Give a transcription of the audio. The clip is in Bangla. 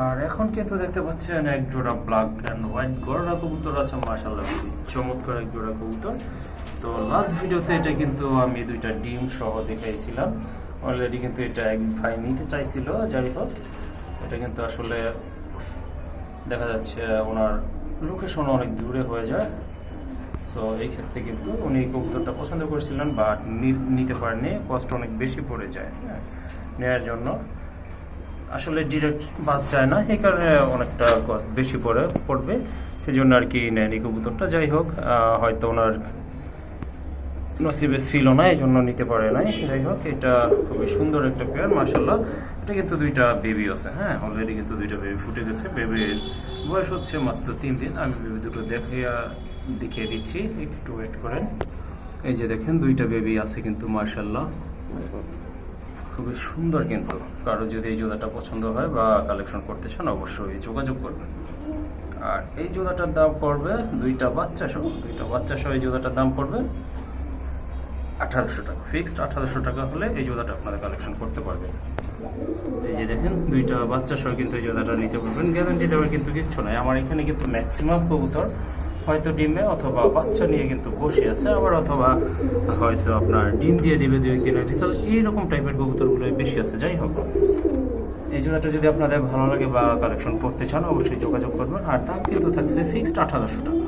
আর এখন কিন্তু দেখতে পাচ্ছেন এক জোড়া ব্ল্যাক অ্যান্ড হোয়াইট গররা কবুতর আছে মাশাল্লাহ খুবই চমৎকার এক জোড়া কবুতর। তো লাস্ট ভিডিওতে এটা কিন্তু আমি দুইটা ডিম সহ দেখাইছিলাম। অলরেডি কিন্তু এটা এক ভাই নিতে চাইছিল, যাই হোক, এটা কিন্তু আসলে দেখা যাচ্ছে ওনার লোকেশন অনেক দূরে হয়ে যায়। সো এই ক্ষেত্রে কিন্তু উনি কবুতরটা পছন্দ করেছিলেন বা নিতে পারেনি কষ্ট অনেক বেশি পড়ে যায় হ্যাঁ নেওয়ার জন্য। আসলে ডিরেক্ট বাদ যায় না। এই কারণে অনেকটা কস্ট বেশি পড়ে, পড়বে। সেই জন্য আর কি নেয়নি কবুতরটা। যাই হোক হয়তো ওনার নসিবে ছিল না এই জন্য নিতে পারে নাই। যাই হোক, এটা খুবই সুন্দর একটা পেয়ার মার্শাল্লাহ এটা কিন্তু দুইটা বেবি আছে হ্যাঁ? অলরেডি কিন্তু দুইটা বেবি ফুটে গেছে। বেবির বয়স হচ্ছে মাত্র তিন দিন। আমি বেবি দুটো দেখিয়া, দেখিয়ে দিচ্ছি। একটু ওয়েট করেন। এই যে দেখেন, দুইটা বেবি আছে কিন্তু মার্শাল্লাহ খুবই সুন্দর কিন্তু। কারও যদি এই জুতাটা পছন্দ হয় বা কালেকশন করতে চান, অবশ্যই যোগাযোগ করবেন। আর এই জুতাটার দাম পড়বে দুইটা বাচ্চা সহ, দুইটা বাচ্চা সহ এই জুতাটার দাম পড়বে আঠারোশো টাকা। ফিক্সড আঠারোশো টাকা হলে এই জুতাটা আপনারা কালেকশন করতে পারবেন। এই যে দেখেন, দুইটা বাচ্চা সহ কিন্তু এই জুতাটা নিতে পারবেন। গ্যারান্টি দেওয়ার কিন্তু কিচ্ছু নাই। আমার এখানে কিন্তু ম্যাক্সিমাম কবুতর হয়তো ডিমে অথবা বাচ্চা নিয়ে কিন্তু বসে আছে, আবার অথবা হয়তো আপনার ডিম দিয়ে দিবে দু একদিনের ভিতরে এইরকম টাইপের কবুতরগুলো বেশি আছে। যাই হোক, এই জোড়াটা যদি আপনাদের ভালো লাগে বা কালেকশন করতে চান, অবশ্যই যোগাযোগ করবেন। আর দাম কিন্তু থাকছে ফিক্সড আঠারোশো টাকা।